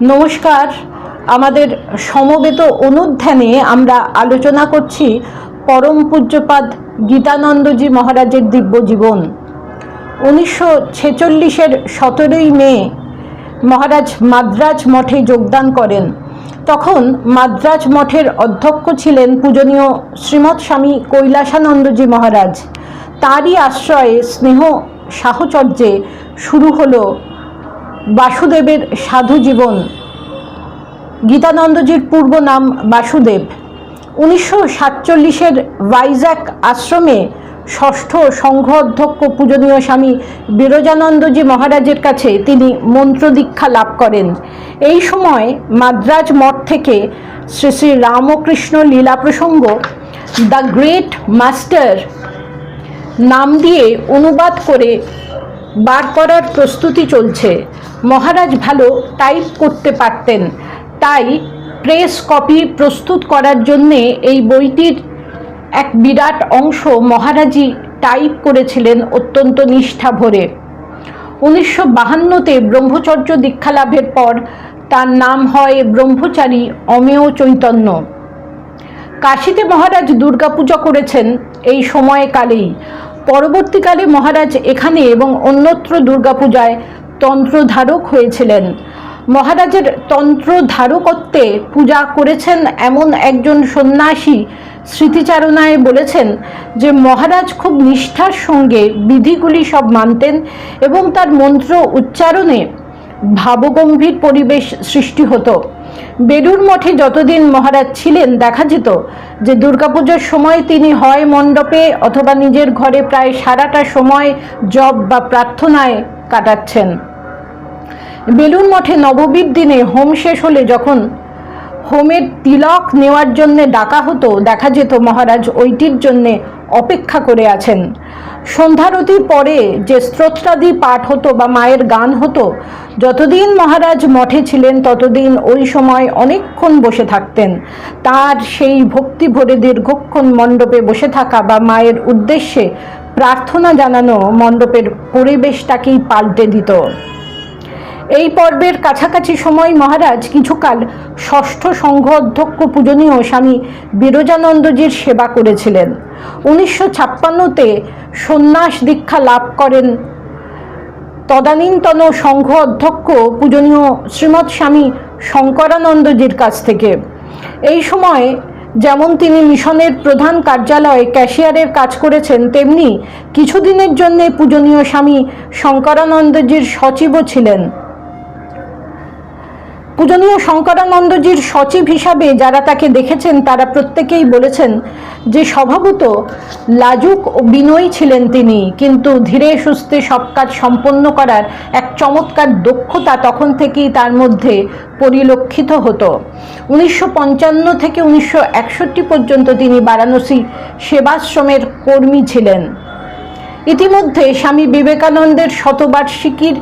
নমস্কার। আমাদের সমবেত অনুধ্যানে আমরা আলোচনা করছি পরম পূজ্যপাদ গীতানন্দজি মহারাজের দিব্য জীবন। উনিশশো ছেচল্লিশের সতেরোই মে মহারাজ মাদ্রাজ মঠে যোগদান করেন। তখন মাদ্রাজ মঠের অধ্যক্ষ ছিলেন পূজনীয় শ্রীমৎ স্বামী কৈলাসানন্দজি মহারাজ। তারই আশ্রয়ে স্নেহ সাহচর্যে শুরু হলো বাসুদেবের সাধু জীবন। গীতানন্দজির পূর্ব নাম বাসুদেব। উনিশশো সাতচল্লিশের ভাইজ্যাক আশ্রমে ষষ্ঠ সংঘ অধ্যক্ষ পূজনীয় স্বামী বিরজানন্দজি মহারাজের কাছে তিনি মন্ত্র দীক্ষা লাভ করেন। এই সময় মাদ্রাজ মঠ থেকে শ্রী শ্রী রামকৃষ্ণ লীলা প্রসঙ্গ, দ্য গ্রেট মাস্টার নাম দিয়ে অনুবাদ করে বার করার প্রস্তুতি চলছে। মহারাজ ভালো টাইপ করতে পারতেন। তাই প্রেস কপি প্রস্তুত করার জন্যে এই বইটির এক বিরাট অংশ মহারাজই টাইপ করেছিলেন অত্যন্ত নিষ্ঠা ভরে। উনিশশো বাহান্নতে ব্রহ্মচর্য দীক্ষা লাভের পর তার নাম হয় ব্রহ্মচারী অমেয় চৈতন্য। কাশীতে মহারাজ দুর্গাপূজা করেছেন এই সময়কালেই। পরবর্তীকালে মহারাজ এখানে এবং অন্যত্র দুর্গাপূজায় তন্ত্রধারক হয়েছিলেন। মহারাজের তন্ত্রধারকত্বে পূজা করেছেন এমন একজন সন্ন্যাসী স্মৃতিচারণায় বলেছেন যে মহারাজ খুব নিষ্ঠার সঙ্গে বিধিগুলি সব মানতেন এবং তার মন্ত্র উচ্চারণে ভাবগম্ভীর পরিবেশ সৃষ্টি হতো। বেলুর মঠে যতদিন মহারাজ ছিলেন, দেখা যেত যে দুর্গাপুজোর সময় তিনি হয় মণ্ডপে অথবা নিজের ঘরে প্রায় সারাটা সময় জব বা প্রার্থনায় কাটাচ্ছেন। বেলুর মঠে নববীর দিনে হোম শেষ হলে যখন হোমের তিলক নেওয়ার জন্য ডাকা হতো, দেখা যেত মহারাজ ওইটির জন্যে অপেক্ষা করে আছেন। সন্ধ্যারতির পরে যে স্ত্রোত্রাদি পাঠ হতো বা মায়ের গান হতো, যতদিন মহারাজ মঠে ছিলেন ততদিন ওই সময় অনেকক্ষণ বসে থাকতেন। তার সেই ভক্তি ভরে দীর্ঘক্ষণ মণ্ডপে বসে থাকা বা মায়ের উদ্দেশ্যে প্রার্থনা জানানো মণ্ডপের পরিবেশটাকেই পাল্টে দিত। এই পর্বের কাছাকাছি সময় মহারাজ কিছুকাল ষষ্ঠ সংঘ অধ্যক্ষ পূজনীয় স্বামী বিরজানন্দজির সেবা করেছিলেন। উনিশশো ছাপ্পান্নতে সন্ন্যাস দীক্ষা লাভ করেন। তদানীন্তন সংঘ অধ্যক্ষ পূজনীয় শ্রীমৎ স্বামী শঙ্করানন্দজির কাছ থেকে। এই সময় যেমন তিনি মিশনের প্রধান কার্যালয়ে ক্যাশিয়ারের কাজ করেছেন, তেমনি কিছুদিনের জন্যে পূজনীয় স্বামী শঙ্করানন্দজির সচিবও ছিলেন। পূজনীয় শঙ্করানন্দজির সচিব হিসাবে যারা তাকে দেখেছেন, তারা প্রত্যেকেই বলেছেন যে স্বভাবত লাজুক ও বিনয়ী ছিলেন তিনি। কিন্তু ধীরে সুস্থে সব কাজ সম্পন্ন করার এক চমৎকার দক্ষতা তখন থেকেই তার মধ্যে পরিলক্ষিত হতো। উনিশশো পঞ্চান্ন থেকে উনিশশো একষট্টি পর্যন্ত তিনি বারাণসী সেবাশ্রমের কর্মী ছিলেন। ইতিমধ্যে স্বামী বিবেকানন্দের শতবার্ষিকীর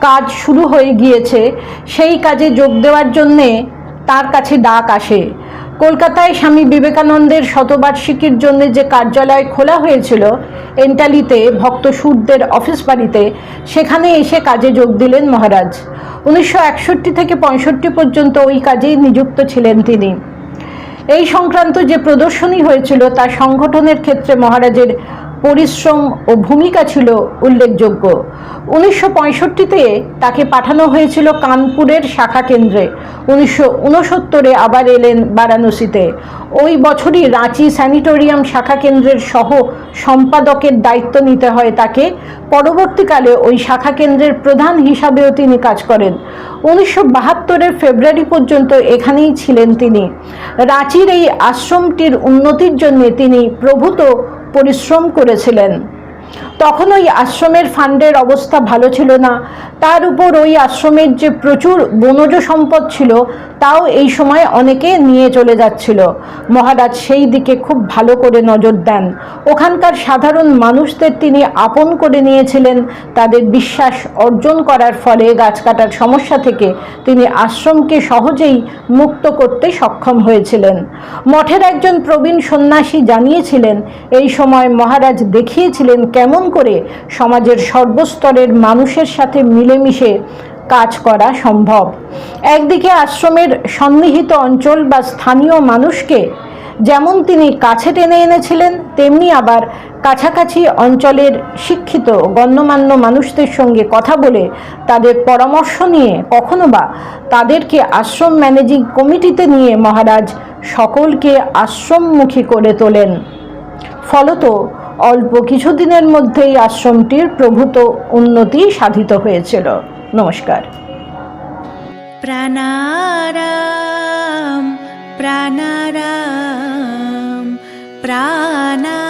কাজ শুরু হয়ে গিয়েছে, সেই কাজে যোগ দেওয়ার জন্যে তার কাছে ডাক আসে। কলকাতায় স্বামী বিবেকানন্দের শতবার্ষিকীর জন্য যে কার্যালয় খোলা হয়েছিল, এন্টালিতে ভক্ত সুরদের অফিস বাড়িতে, সেখানে এসে কাজে যোগ দিলেন মহারাজ। উনিশশো একষট্টি থেকে পঁয়ষট্টি পর্যন্ত ওই কাজেই নিযুক্ত ছিলেন তিনি। এই সংক্রান্ত যে প্রদর্শনী হয়েছিল, তা সংগঠনের ক্ষেত্রে মহারাজের পরিশ্রম ও ভূমিকা ছিল উল্লেখযোগ্য। উনিশশো পঁয়ষট্টিতে তাকে পাঠানো হয়েছিল কানপুরের শাখা কেন্দ্রে। উনিশশো উনসত্তরে আবার এলেন বারাণসীতে। ওই বছরই রাঁচি স্যানিটোরিয়াম শাখা কেন্দ্রের সহ সম্পাদকের দায়িত্ব নিতে হয় তাকে। পরবর্তীকালে ওই শাখা কেন্দ্রের প্রধান হিসাবেও তিনি কাজ করেন। উনিশশো বাহাত্তরের ফেব্রুয়ারি পর্যন্ত এখানেই ছিলেন তিনি। রাঁচির এই আশ্রমটির উন্নতির জন্য তিনি প্রভূত পরিশ্রম করেছিলেন। তখন ওই আশ্রমের ফান্ডের অবস্থা ভালো ছিল না। তার উপর ওই আশ্রমের যে প্রচুর বনজ সম্পদ ছিল, তাও এই সময় অনেকে নিয়ে চলে যাচ্ছিল। মহারাজ সেই দিকে খুব ভালো করে নজর দেন। ওখানকার সাধারণ মানুষদের তিনি আপন করে নিয়েছিলেন। তাদের বিশ্বাস অর্জন করার ফলে গাছ কাটার সমস্যা থেকে তিনি আশ্রমকে সহজেই মুক্ত করতে সক্ষম হয়েছিলেন। মঠের একজন প্রবীণ সন্ন্যাসী জানিয়েছিলেন, এই সময় মহারাজ দেখিয়েছিলেন কেমন করে সমাজের সর্বস্তরের মানুষের সাথে মিলেমিশে কাজ করা সম্ভব। একদিকে আশ্রমের সন্নিহিত অঞ্চল বা স্থানীয় মানুষকে যেমন তিনি কাছে টেনে এনেছিলেন, তেমনি আবার কাছাকাছি অঞ্চলের শিক্ষিত, গণ্যমান্য মানুষদের সঙ্গে কথা বলে তাদের পরামর্শ নিয়ে কখনো বা তাদেরকে আশ্রম ম্যানেজিং কমিটিতে নিয়ে মহারাজ সকলকে আশ্রমমুখী করে তোলেন। ফলত অল্প কিছুদিনের মধ্যেই আশ্রমটির প্রভূত উন্নতি সাধিত হয়েছিল। নমস্কার। প্রাণারাম প্রাণারাম প্রাণারাম।